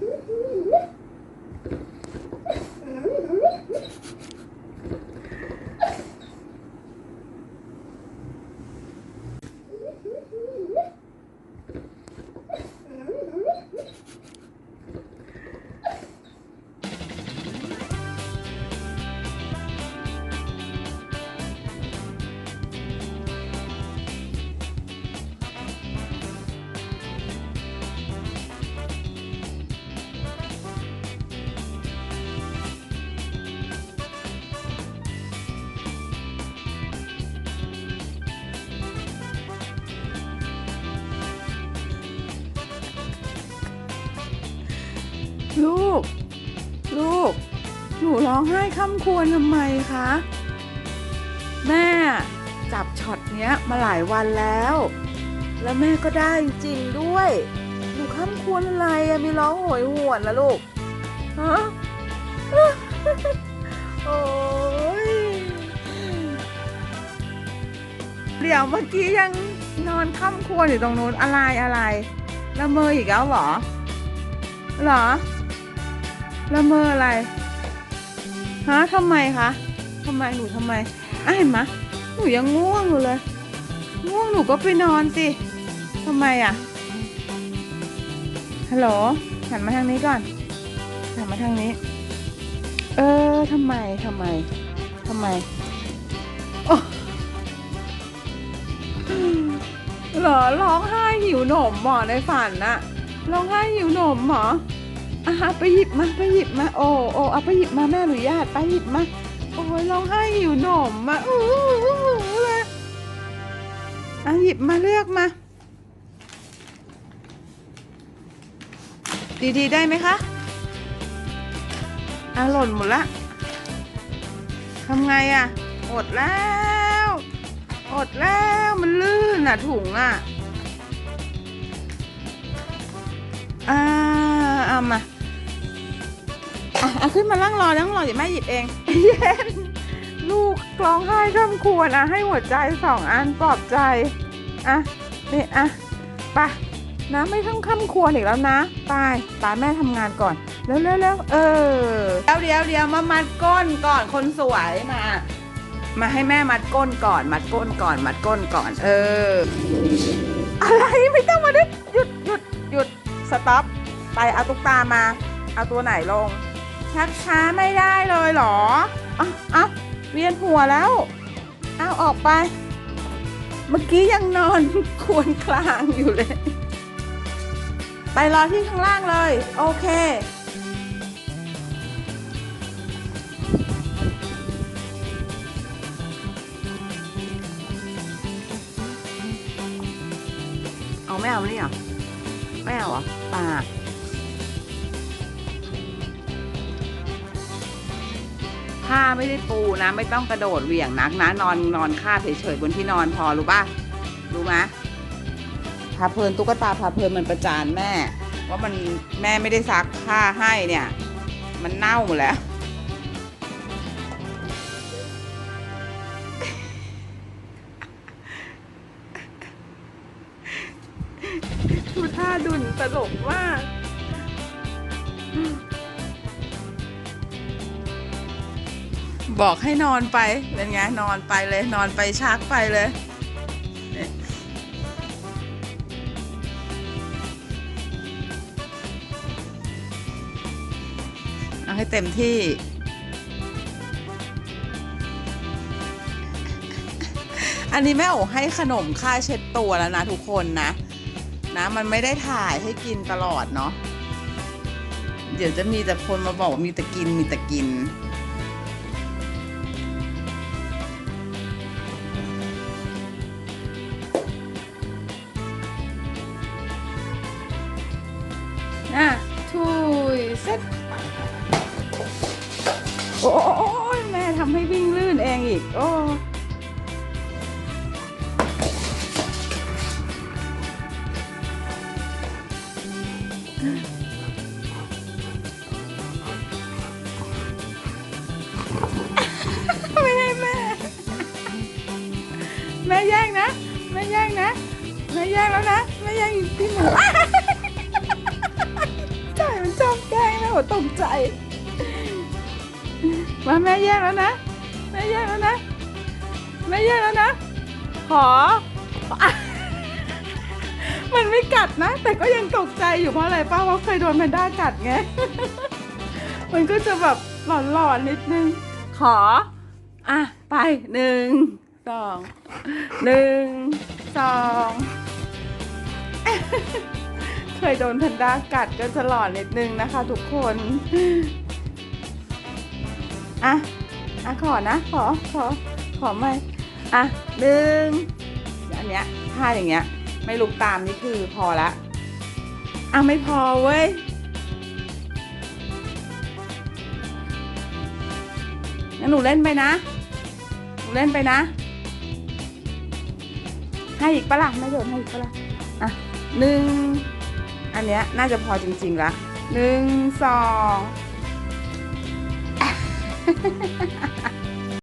Mm-hmm. ลูก ลูก หนูร้องไห้ค่ำควรทำไมคะ แม่จับช็อตเนี้ยมาหลายวันแล้ว แล้วแม่ก็ได้จริงด้วย หนูค่ำควรอะไรอะมีร้องโหยหวนละลูก ฮะ โอ้ยเดี๋ยวเมื่อกี้ยังนอนค่ำควรอยู่ตรงนู้นอะไรอะไรละเมออีกแล้วเหรอ เหรอ ละเมออะไร ฮะทำไมคะ ทำไมหนูทำไมอะเห็นไหมะหนูยังง่วงอยู่เลย ง่วงหนูก็ไปนอนสิทำไมอะ ฮัลโหล หันมาทางนี้ก่อน หันมาทางนี้ เออทำไมทำไมทำไมโอ้เหรอร้องไห้หิวหนมหมอในฝันน่ะร้องไห้หิวหนมเหรอ อะไปหยิบมาไปหยิบมาโอ้โอ้เอาไปหยิบมาแม่อนุญาตไปหยิบมาโอ้ยร้องไห้หิวหนมมาอู้หูเลยอะหยิบมาเลือกมา ดีๆได้ไหมคะอะหล่นหมดละทำไงอะ อดแล้ว อดแล้วมันลื่นอะถุงอะ อ่าเอามาอะเอาขึ้นมานั่งรอนั่งรอเดี๋ยวแม่หยิบเองเย็นลูกร้องไห้ข้ามควรอะให้หัวใจสองอันปลอบใจอะนี่อะไปนะไม่ต้องข้ามควรอีกแล้วนะไปไปแม่ทำงานก่อนเร็วเร็วเร็วเออเดี๋ยวเดี๋ยวเดี๋ยวมามัดก้นก่อนคนสวยมา มาให้แม่มัดก้นก่อน มัดก้นก่อน มัดก้นก่อน เออ อะไรไม่ต้องมาดึกหยุดหยุดหยุดส ต็อปไปเอาตุ๊กตามา เอาตัวไหนลง ชักช้าไม่ได้เลยเหรออะอะเวียนหัวแล้วเอาออกไป เมื่อกี้ยังนอนควรคลางอยู่เลย ไปรอที่ข้างล่างเลย โอเคเอาไม่เอาเนี่ยไม่เอาเหรอ ปาก ผ้าไม่ได้ปูนะ ไม่ต้องกระโดดเหวี่ยงนักนะ นอนนอนคาบเฉยๆบนที่นอนพอรู้ป่ะ รู้ไหมพาเพลินตุ๊กตาพาเพลินมันประจานแม่ ว่ามันแม่ไม่ได้ซักผ้าให้เนี่ย มันเน่าหมดแล้ว ดุนตลกมากบอกให้นอนไปเป็นไงนอนไปเลย นอนไปชักไปเลยเนี่ยเอาให้เต็มที่ อันนี้แม่โอให้ขนมค่าเช็ดตัวแล้วนะทุกคนนะ นะ มันไม่ได้ถ่ายให้กินตลอดเนาะเดี๋ยวจะมีแต่คนมาบอกว่ามีแต่กินมีแต่กินน่ะทุยเซ็ตโอ้ยแม่ทำให้วิ่งลื่นเองอีก โอ้ แม่แย่งแล้วนะ แม่แย่งพี่หมูจ่ายมันจมวตกใจมาแม่แยกแล้วนะ แม่แยกแล้วนะแม่แยกแล้วนะ ขอ มันไม่กัดนะ แต่ก็ยังตกใจอยู่เพราะอะไรป้าว่าเคยโดนแพนด้ากัดไง มันก็จะแบบหลอนๆนิดนึง ขอ อะ ไปหนึ่ง สองหนึ่งสองเคยโดนแพนด้ากัดก็จะหลอนนิดนึงนะคะ ทุกคนอะอะขอนะ ขอขอขอไม่อะหนึ่งอันเนี้ยท่าอย่างเงี้ย ไม่ลุกตามนี่คือพอละอะไม่พอเว้ยงั้นหนูเล่นไปนะ หนูเล่นไปนะ ให้อีกปะล่ะไม่โยนให้อีกปะล่ะอะหนึ่งอันเนี้ยน่าจะพอจริงๆละหนึ่งสอง